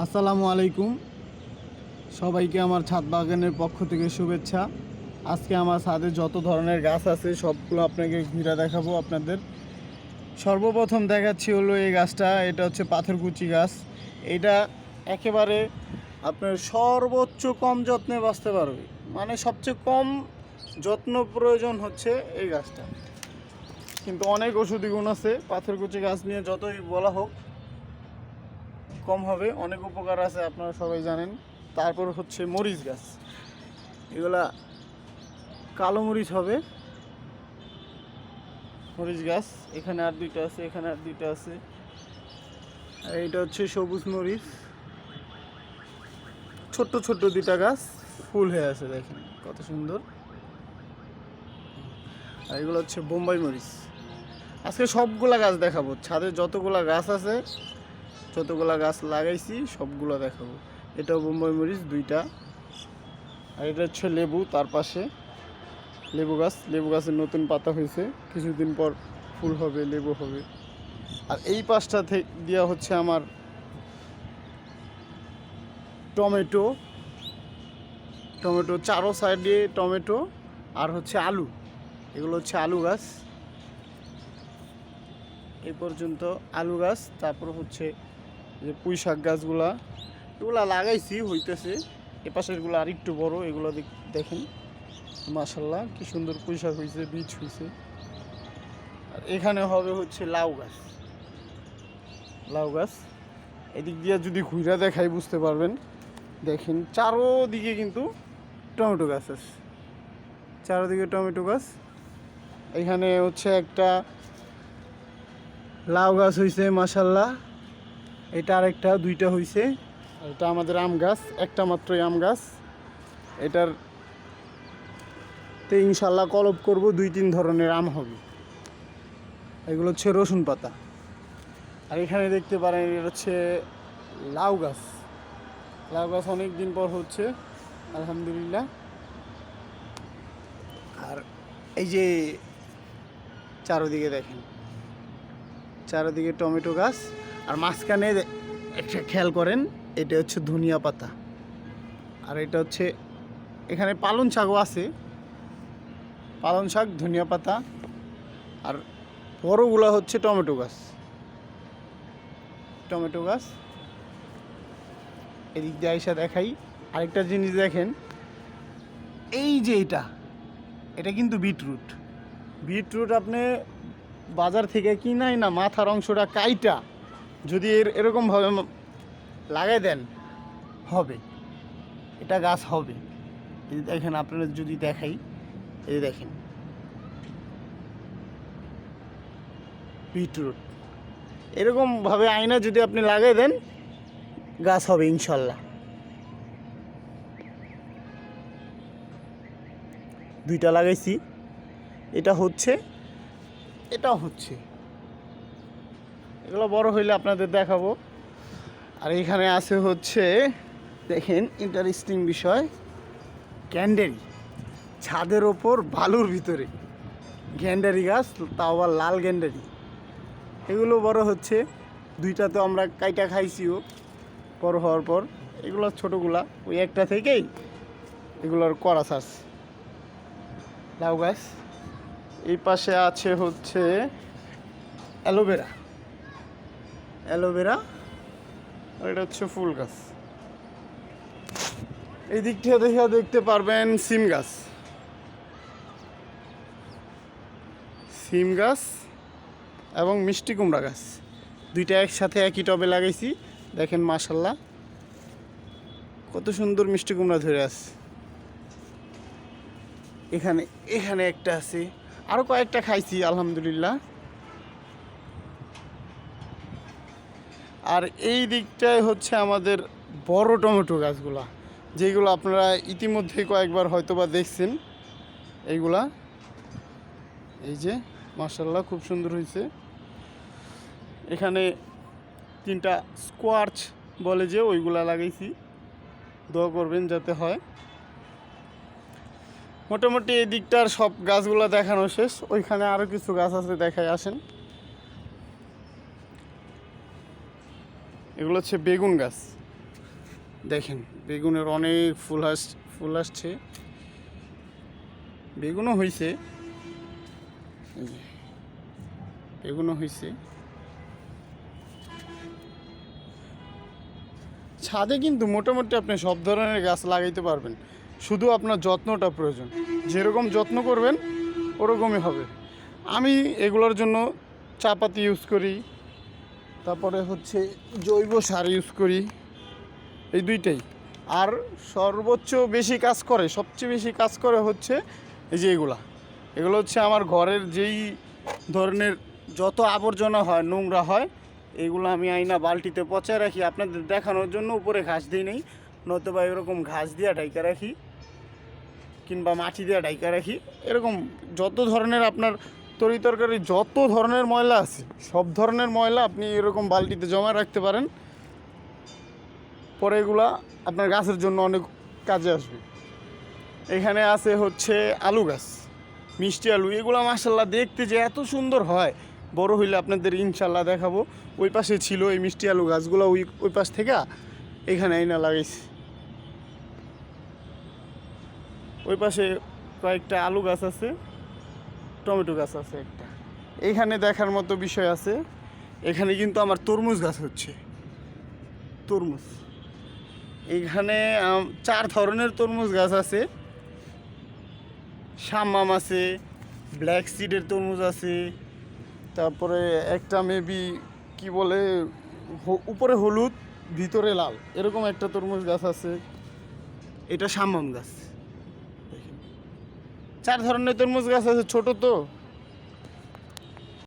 আসসালামু আলাইকুম। সবাইকে আমার ছাদ বাগানের পক্ষ থেকে শুভেচ্ছা। আজকে আমার ছাদে যত ধরনের গাছ আছে, সবগুলো আপনাকে ঘুরে দেখাবো আপনাদের। সর্বপ্রথম দেখাচ্ছি হলো এই গাছটা, এটা হচ্ছে পাথরকুচি গাছ। এটা একেবারে আপনার সর্বোচ্চ কম যত্নে বাঁচতে পারবে। মানে সবচেয়ে কম যত্ন প্রয়োজন হচ্ছে এই গাছটা। কিন্তু অনেক ওষুধি গুণ আছে। পাথরকুচি গাছ নিয়ে যতই বলা হোক কম হবে, অনেক উপকার আছে, আপনারা সবাই জানেন। তারপর হচ্ছে মরিচ গাছ। এগুলা কালো মরিচ হবে। মরিচ গাছ, এখানে আর দুইটা আছে, এখানে আর দুইটা আছে। আর এইটা হচ্ছে সবুজ মরিচ। ছোট্ট ছোট্ট দুইটা গাছ ফুল হয়ে আছে, দেখেন কত সুন্দর। আর এগুলো হচ্ছে বোম্বাই মরিচ। আজকে সবগুলা গাছ দেখাবো। ছাদে যতগুলা গাছ আছে যতগুলা গাছ লাগাইছি, সবগুলো দেখাবো। এটা বোম্বাই মরিচ দুইটা। আর এটা হচ্ছে লেবু, তার পাশে লেবু গাছ। লেবু গাছের নতুন পাতা হয়েছে। কিছুদিন পর ফুল হবে, লেবু হবে। আর এই পাশটা থেকে দেওয়া হচ্ছে আমার টমেটো। টমেটো চারো সাইডে টমেটো আর হচ্ছে আলু। এগুলো হচ্ছে আলু গাছ। এ পর্যন্ত আলু গাছ, তারপর হচ্ছে যে পুঁই শাক গাছগুলা, এগুলা লাগাইছি, হইতেছে। এ পাশেরগুলো আর একটু বড়, এগুলো দেখ- দেখেন। মাশাল্লাহ কি সুন্দর পুঁই শাক হয়েছে বীজ হয়েছে আর এখানে হবে হচ্ছে লাউ গাছ। লাউ গাছ। এদিক দিয়ে যদি ঘুরা দেখাই, বুঝতে পারবেন। দেখেন, চারোদিকে কিন্তু টমেটো গাছ আছে। চারোদিকে টমেটো গাছ। এখানে হচ্ছে একটা লাউ গাছ হয়েছে মাসাল্লাহ এটা আরেকটা, দুইটা আর এটা আমাদের আম গাছ, একটা মাত্রই আম গাছ। এটার তে ইনশাল্লাহ কলপ করব, দুই তিন ধরনের আম হবে। এগুলো হচ্ছে রসুন পাতা। আর এখানে দেখতে পারেন, এটা হচ্ছে লাউ গাছ। লাউ গাছ অনেক দিন পর হচ্ছে, আলহামদুলিল্লাহ। আর এই যে চারোদিকে দেখেন, চারোদিকে টমেটো গাছ। আর মাঝখানে একটা খেয়াল করেন, এটা হচ্ছে ধনিয়া পাতা। আর এটা হচ্ছে, এখানে পালন শাকও আছে। পালন শাক, ধনিয়া পাতা, আর বড়গুলো হচ্ছে টমেটো গাছ। টমেটো গাছ। এদিক দিয়ে আইসা দেখাই। আরেকটা জিনিস দেখেন, এই যে এটা এটা কিন্তু বিটরুট। বিটরুট আপনি বাজার থেকে কিনাই না, মাথার অংশটা কাইটা। যদি এর এরকমভাবে লাগাই দেন, হবে। এটা গাছ হবে। এই দেখেন, আপনারা যদি দেখাই, এই দেখেন। বিটরুট। এরকমভাবে আয়না যদি আপনি লাগাই দেন, গাছ হবে ইনশাল্লাহ। দুইটা লাগাইছি। এটা হচ্ছে এটা হচ্ছে। এগুলো বড় হইলে আপনাদের দেখাবো। আর এখানে আছে হচ্ছে, দেখেন ইন্টারেস্টিং বিষয়, গ্যান্ডারি। ছাদের ওপর বালুর ভিতরে। গ্যান্ডারি গাছ, তাও আবার লাল গ্যান্ডারি। এগুলো বড় হচ্ছে, দুইটা তো আমরা কাইটা খাইছিও বড় হওয়ার পর। এগুলো ছোটোগুলা, ওই একটা থেকেই এগুলোর করা চাষ। লাউ গাছ। এই পাশে আছে হচ্ছে অ্যালোভেরা। অ্যালোভেরা। আর এটা হচ্ছে ফুল গাছ। এই দিক থেকে দেখে দেখতে পারবেন সিম গাছ। সিম গাছ এবং মিষ্টি কুমড়া গাছ। দুইটা একসাথে একই টবে লাগাইছি। দেখেন মাশাল্লাহ। কত সুন্দর মিষ্টি কুমড়া ধরে আছে। এখানে এখানে একটা আছে। আরও কয়েকটা খাইছি, আলহামদুলিল্লাহ। আর এই দিকটায় হচ্ছে আমাদের বড় টমেটো গাছগুলা, যেগুলো আপনারা ইতিমধ্যে কয়েকবার হয়তো বা দেখছেন। এইগুলা, এই যে মার্শাল্লাহ খুব সুন্দর হয়েছে। এখানে তিনটা স্কোয়ার্চ বলে যে, ওইগুলা লাগাইছি। দোয়া করবেন যাতে হয়। মোটামুটি এই দিকটার সব গাছগুলো দেখানো শেষ। ওইখানে আরও কিছু গাছ আছে, দেখায় আসেন। এগুলো হচ্ছে বেগুন গাছ। দেখেন, বেগুনের অনেক ফুল আস, ফুল আসছে। বেগুনও হয়েছে বেগুনও হয়েছে ছাদে কিন্তু মোটামুটি আপনি সব ধরনের গাছ লাগাইতে পারবেন। শুধু আপনার যত্নটা প্রয়োজন। যেরকম যত্ন করবেন, ওরকমই হবে। আমি এগুলোর জন্য চাপাতি ইউজ করি। তারপরে হচ্ছে জৈব সার ইউজ করি। এই দুইটাই। আর সর্বোচ্চ বেশি কাজ করে, সবচেয়ে বেশি কাজ করে হচ্ছে এই যে এগুলা। এগুলো হচ্ছে আমার ঘরের যেই ধরনের যত আবর্জনা হয়, নোংরা হয়, এগুলো আমি আইনা বালতিতে পচায় রাখি। আপনাদের দেখানোর জন্য উপরে ঘাস দিই নেই নতুবা এরকম ঘাস দিয়ে ডাইকা রাখি, কিংবা মাটি দিয়ে ডাইকা রাখি। এরকম যত ধরনের আপনার তরি তরকারি যত ধরনের ময়লা আছে, সব ধরনের ময়লা আপনি এরকম বালতিতে জমা রাখতে পারেন। পরে এগুলা আপনার গাছের জন্য অনেক কাজে আসবে। এখানে আছে হচ্ছে আলু গাছ, মিষ্টি আলু, এগুলো মাসাল্লাহ দেখতে যে এত সুন্দর হয়। বড় হইলে আপনাদের ইনশাল্লাহ দেখাবো। ওই পাশে ছিল এই মিষ্টি আলু গাছগুলো, ওই ওই পাশ থেকে এখানে আইনা লাগাইছি। ওই পাশে কয়েকটা আলু গাছ আছে। টমেটো গাছ আছে একটা। এখানে দেখার মতো বিষয় আছে, এখানে কিন্তু আমার তরমুজ গাছ হচ্ছে। তরমুজ। এখানে চার ধরনের তরমুজ গাছ আছে। শামাম আছে, ব্ল্যাক সিডের তরমুজ আছে, তারপরে একটা মেবি কি বলে উপরে হলুদ, ভিতরে লাল, এরকম একটা তরমুজ গাছ আছে। এটা শামাম গাছ। চার ধরনের তরমুজ গাছ আছে ছোট তো।